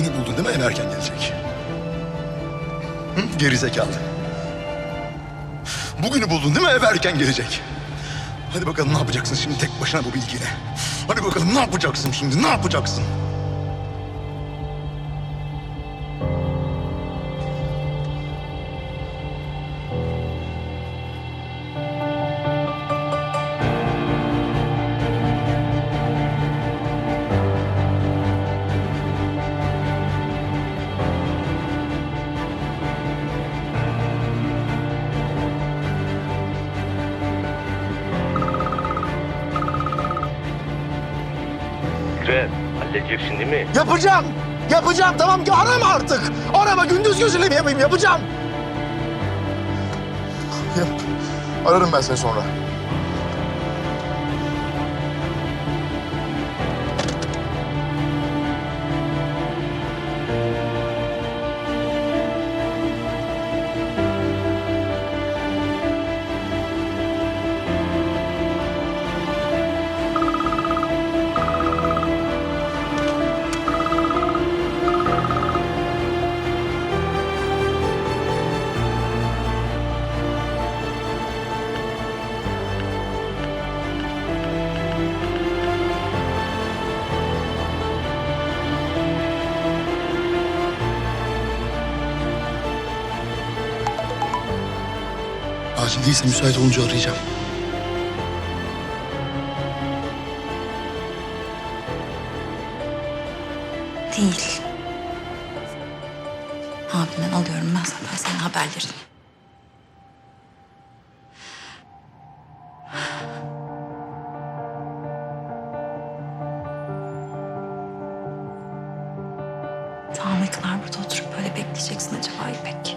Bugünü buldun değil mi? Eve erken gelecek. Hı? Geri zekalı. Bugünü buldun değil mi? Eve erken gelecek. Hadi bakalım ne yapacaksın şimdi tek başına bu bilgiyle? Hadi bakalım ne yapacaksın şimdi? Ne yapacaksın? Fikret, halledeceksin değil mi? Yapacağım. Yapacağım tamam ki arama artık. Arama gündüz gözüyle mi yapayım yapacağım. Yap. Ararım ben seni sonra. Acil değilse müsait olunca arayacağım. Değil. Abimden alıyorum ben zaten senin haberlerini. Kadar burada oturup böyle bekleyeceksin acaba İpek?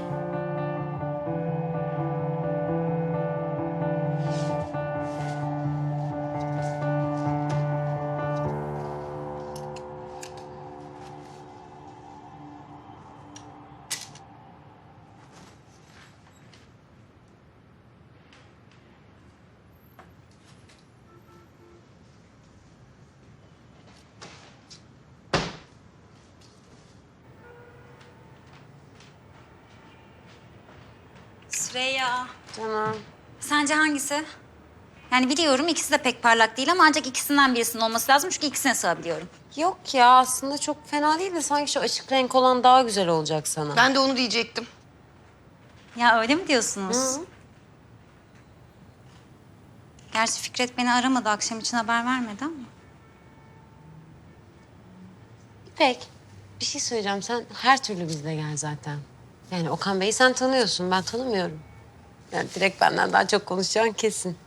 Süreyya. Tamam. Sence hangisi? Yani biliyorum ikisi de pek parlak değil ama ancak ikisinden birisinin olması lazım çünkü ikisine sığabiliyorum. Yok ya aslında çok fena değil de sanki şu açık renk olan daha güzel olacak sana. Ben de onu diyecektim. Ya öyle mi diyorsunuz? Gerçi Fikret beni aramadı akşam için haber vermedi ama. İpek bir şey söyleyeceğim sen her türlü bizde gel zaten. Yani Okan Bey'i sen tanıyorsun ben tanımıyorum. Yani direkt benden daha çok konuşacağın kesin.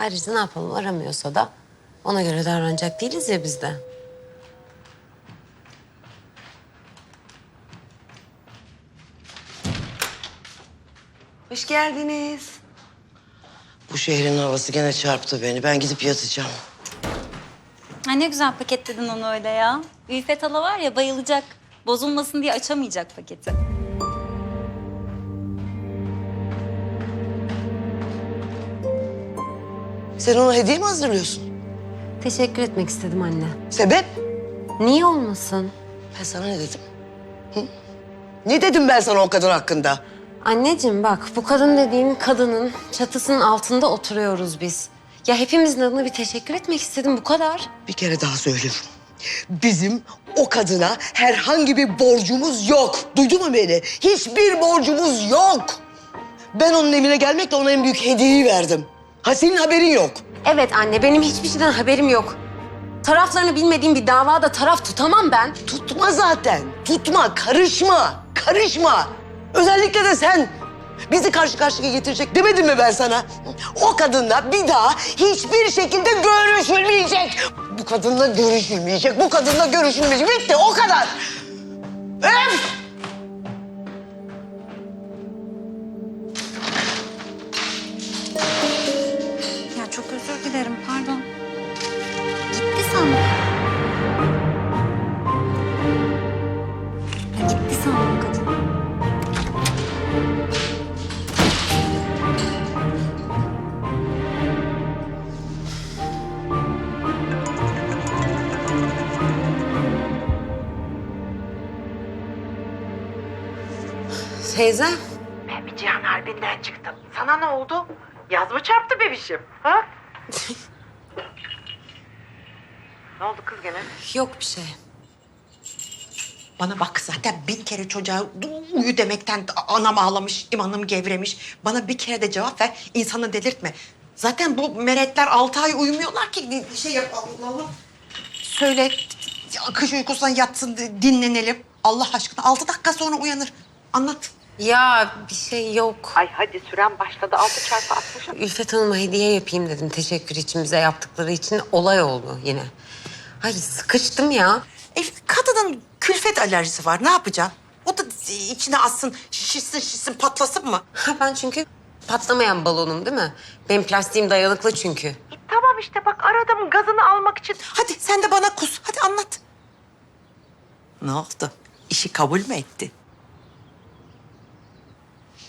Ayrıca ne yapalım aramıyorsa da ona göre davranacak değiliz ya biz de. Hoş geldiniz. Bu şehrin havası gene çarptı beni. Ben gidip yatacağım. Ay ne güzel paketledin onu öyle ya. Ülfet hala var ya bayılacak. Bozulmasın diye açamayacak paketi. Sen ona hediye mi hazırlıyorsun? Teşekkür etmek istedim anne. Sebep? Niye olmasın? Ben sana ne dedim? Hı? Ne dedim ben sana o kadın hakkında? Anneciğim bak bu kadın dediğin kadının çatısının altında oturuyoruz biz. Ya hepimizin adına bir teşekkür etmek istedim bu kadar. Bir kere daha söylüyorum. Bizim o kadına herhangi bir borcumuz yok. Duydun mu beni? Hiçbir borcumuz yok. Ben onun evine gelmekle ona en büyük hediyeyi verdim. Ha senin haberin yok. Evet anne benim hiçbir şeyden haberim yok. Taraflarını bilmediğim bir davada taraf tutamam ben. Tutma zaten. Tutma, karışma. Karışma. Özellikle de sen. Bizi karşı karşıya getirecek demedim mi ben sana? O kadınla bir daha hiçbir şekilde görüşülmeyecek. Bu kadınla görüşülmeyecek, bu kadınla görüşülmeyecek. Bitti, o kadar. Teyze. Ben bir Cihan Harbi'nden çıktım. Sana ne oldu? Yaz mı çarptı bebişim? Ha? ne oldu kız gene? Yok bir şey. Bana bak zaten bin kere çocuğa uyu demekten anam ağlamış, imanım gevremiş. Bana bir kere de cevap ver, insanı delirtme. Zaten bu meretler altı ay uyumuyorlar ki şey yapalım. Söyle, kış uykusundan yatsın, dinlenelim. Allah aşkına altı dakika sonra uyanır. Anlat. Ya bir şey yok. Ay hadi süren başladı. Altı çarpı altmış. Ülfet Hanım'a hediye yapayım dedim teşekkür için bize yaptıkları için. Olay oldu yine. Hayır sıkıştım ya. E, kadının külfet alerjisi var. Ne yapacağım? O da içine atsın, şişsin şişsin patlasın mı? Ha, ben çünkü patlamayan balonum değil mi? Benim plastiğim dayanıklı çünkü. E, tamam işte bak aradım gazını almak için. Hadi sen de bana kus. Hadi anlat. Ne oldu? İşi kabul mü etti?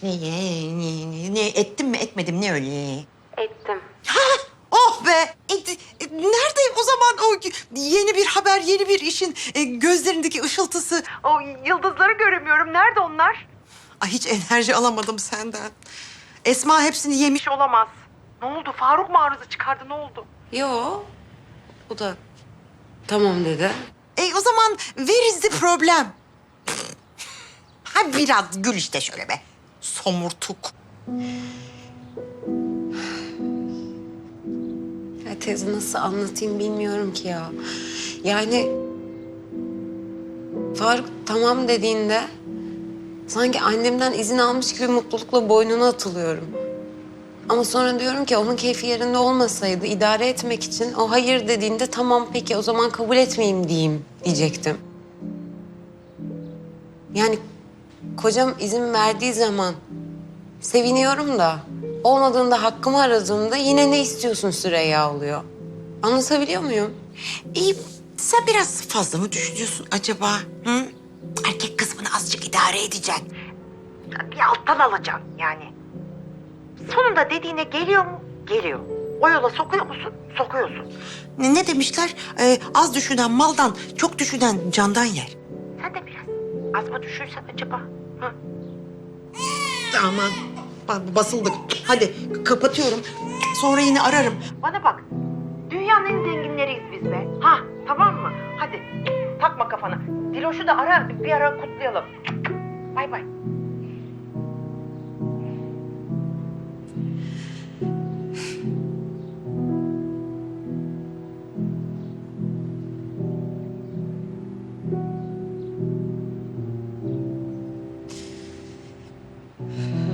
Ne, ne, ne, ne ettim mi etmedim ne öyle? Ettim. Oh be! E, e, nerede o zaman o yeni bir haber, yeni bir işin e, gözlerindeki ışıltısı? O yıldızları göremiyorum. Nerede onlar? Ay hiç enerji alamadım senden. Esma hepsini yemiş olamaz. Ne oldu? Faruk mu arıza çıkardı? Ne oldu? Yo. O da tamam dedi. E o zaman where is the problem? Ha biraz gül işte şöyle be. Somurtuk. Ya teyze nasıl anlatayım bilmiyorum ki ya. Yani Faruk tamam dediğinde sanki annemden izin almış gibi mutlulukla boynuna atılıyorum. Ama sonra diyorum ki onun keyfi yerinde olmasaydı idare etmek için o hayır dediğinde tamam peki o zaman kabul etmeyeyim diyeyim diyecektim. Yani kocam izin verdiği zaman seviniyorum da olmadığında hakkımı aradığımda yine ne istiyorsun Süreyya oluyor. Anlatabiliyor muyum? İyi, sen biraz fazla mı düşünüyorsun acaba? Hı? Erkek kısmını azıcık idare edeceksin. Bir alttan alacaksın yani. Sonunda dediğine geliyor mu? Geliyor. O yola sokuyor musun? Sokuyorsun. Ne, ne demişler? Ee, az düşünen maldan, çok düşünen candan yer. Sen de biraz az mı düşünsen acaba? Hı? Aman ba- basıldık. Hadi kapatıyorum. Sonra yine ararım. Bana bak. Dünyanın en zenginleriyiz biz be. Ha tamam mı? Hadi takma kafana. Diloş'u da ara bir ara kutlayalım. Bay bay.